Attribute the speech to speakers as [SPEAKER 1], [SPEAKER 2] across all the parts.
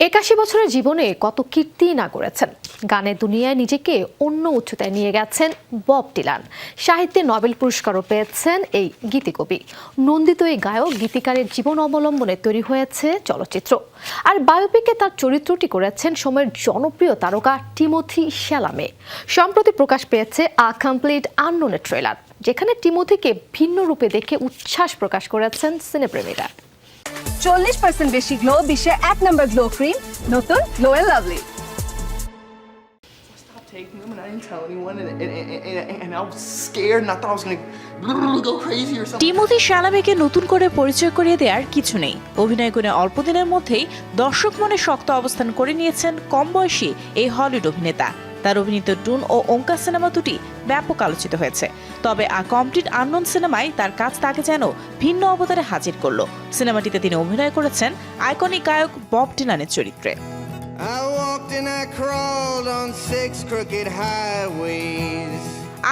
[SPEAKER 1] একাশি বছরের জীবনে কত কীর্তি না করেছেন। গানের দুনিয়ায় নিজেকে অন্য উচ্চতায় নিয়ে গেছেন বব ডিলান। সাহিত্যে নোবেল পুরস্কারও পেয়েছেন এই গীতিকবি। নন্দিত এই গায়ক গীতিকারের জীবন অবলম্বনে তৈরি হয়েছে চলচ্চিত্র। আর বায়োপিকে তার চরিত্রটি করেছেন সময়ের জনপ্রিয় তারকা টিমোথি শ্যালামে। সম্প্রতি প্রকাশ পেয়েছে আ কমপ্লিট আননোনের ট্রেলার, যেখানে টিমোথিকে ভিন্ন রূপে দেখে উচ্ছ্বাস প্রকাশ করেছেন সিনেপ্রেমীরা।
[SPEAKER 2] চল্লিশ পার্সেন্ট বেশি গ্লো বিশ্বের এক নম্বর গ্লো ক্রিম নতুন glow and lovely
[SPEAKER 3] taking them and I didn't tell anyone and, and, and, and, and I was scared and I thought I was gonna go crazy or something.
[SPEAKER 4] Timothee শ্যালামেকে নতুন করে পরিচয় করিয়ে দেওয়ার কিছু নেই। অভিনয় করে অল্প দিনের মধ্যেই দর্শক মনে শক্ত অবস্থান করে নিয়েছেন কম বয়সী এই হলিউড অভিনেতা। তার অভিনীত ডুন ও ওঙ্কা সিনেমা দুটি ব্যাপক আলোচিত হয়েছে। তবে আ কমপ্লিট আননোন সিনেমায় তার কাজ তাকে যেন ভিন্ন অবতারে হাজির করল। সিনেমাটিতে তিনি অভিনয় করেছেন আইকনিক গায়ক বব ডিলানের চরিত্রে.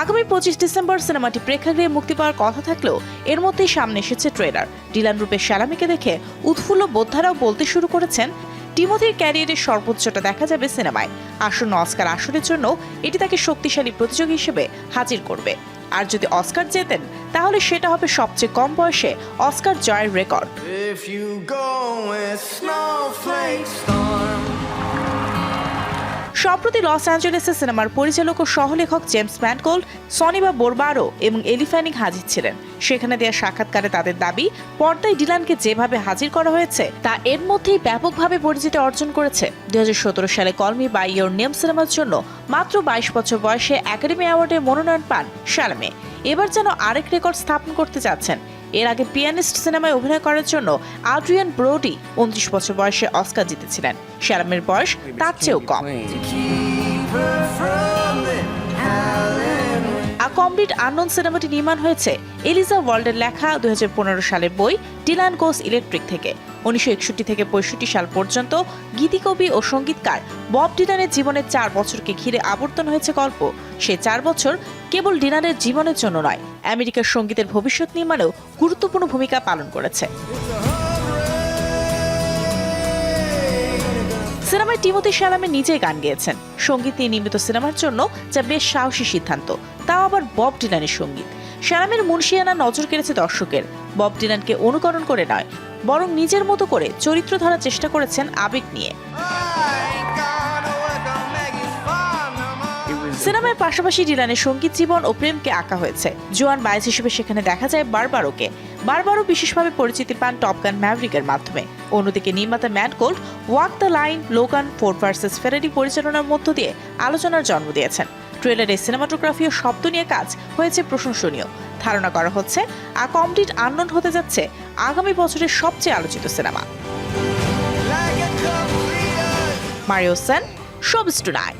[SPEAKER 4] আগামী পঁচিশ ডিসেম্বর সিনেমাটি প্রেক্ষাগৃহে মুক্তি পাওয়ার কথা থাকলেও এর মধ্যেই সামনে এসেছে ট্রেলার। ডিলান রূপে শ্যালামিকে দেখে উৎফুল্ল বোদ্ধারাও বলতে শুরু করেছেন টিমোথির ক্যারিয়ারের সর্বোচ্চটা দেখা যাবে সিনেমায়। আসন্ন অস্কার আসরের জন্য এটি তাকে শক্তিশালী প্রতিযোগী হিসেবে হাজির করবে। আর যদি অস্কার জেতেন, তাহলে সেটা হবে সবচেয়ে কম বয়সে অস্কার জয়ের রেকর্ড। সম্প্রতি লস অ্যাঞ্জেলেসে সিনেমার পরিচালক ও সহলেখক জেমস ম্যানকোল্ড সনিবা বোরবারো এবং এলিফ্যানিং হাজির ছিলেন। সেখানে দেওয়া সাক্ষাৎকারে তাদের দাবি, পর্দায় ডিলানকে যেভাবে হাজির করা হয়েছে, তা এর মধ্যেই ব্যাপকভাবে পরিচিতি অর্জন করেছে। দুই হাজার সতেরো সালে কলমি বাই ইয়োর নেম সিনেমার জন্য মাত্র বাইশ বছর বয়সে একাডেমি অ্যাওয়ার্ডের মনোনয়ন পান শ্যালামে এবার যেন আরেক রেকর্ড স্থাপন করতে যাচ্ছেন এর আগে পিয়ানিস্ট সিনেমায় অভিনয় করার জন্য আড্রিয়ান ব্রোডি উনত্রিশ বছর বয়সে অস্কার জিতেছিলেন। শ্যালামের বয়স তার চেয়েও কম। কমপ্লিট আননোন সিনেমাটি নির্মাণ হয়েছে এলিজা ওয়ার্ল্ডের লেখা দুই হাজার পনেরো সালের বই ডিলান গোস ইলেকট্রিক থেকে। উনিশশো একষট্টি থেকে পঁয়ষট্টি সাল পর্যন্ত গীতিকবি ও সঙ্গীতকার বব ডিলানের জীবনের চার বছরকে ঘিরে আবর্তন হয়েছে গল্প। সে চার বছর কেবল ডিলানের জীবনের জন্য নয় আমেরিকার সঙ্গীতের ভবিষ্যৎ নির্মাণেও গুরুত্বপূর্ণ ভূমিকা পালন করেছে। সিনেমায় টিমোথি শ্যালামে নিজেই গান গেয়েছেন। সংগীত নিয়ে নির্মিত সিনেমার জন্য যা বেশ সাহসী সিদ্ধান্ত। তাও আবার বব ডিলানের সংগীত। শ্যালামের মুন্সিয়ানা নজর কেড়েছে দর্শকের। বব ডিলানকে অনুকরণ করে নয়, বরং নিজের মতো করে চরিত্র ধরার চেষ্টা করেছেন আবেগ নিয়ে। সিনেমার পাশাপাশি ডিলানের সংগীত জীবন ও প্রেমকে আঁকা হয়েছে। জোয়ান বাইস হিসেবে সেখানে দেখা যায় বারবারোকে। বারবারও বিশেষভাবে পরিচিতি পান টপ গান ম্যাভরিকের মাধ্যমে। অন্যদিকে নির্মাতা Mangold walk the line Logan Ford versus Ferrari পরিচালনার মধ্য দিয়ে আলোচনার জন্ম দিয়েছেন। ট্রেলারে সিনেমাটোগ্রাফি ও শব্দ নিয়ে কাজ হয়েছে প্রশংসনীয়। ধারণা করা হচ্ছে আ কমপ্লিট আননোন হতে যাচ্ছে আগামী বছরের সবচেয়ে আলোচিত cinema. Mario Sen showbiz tonight.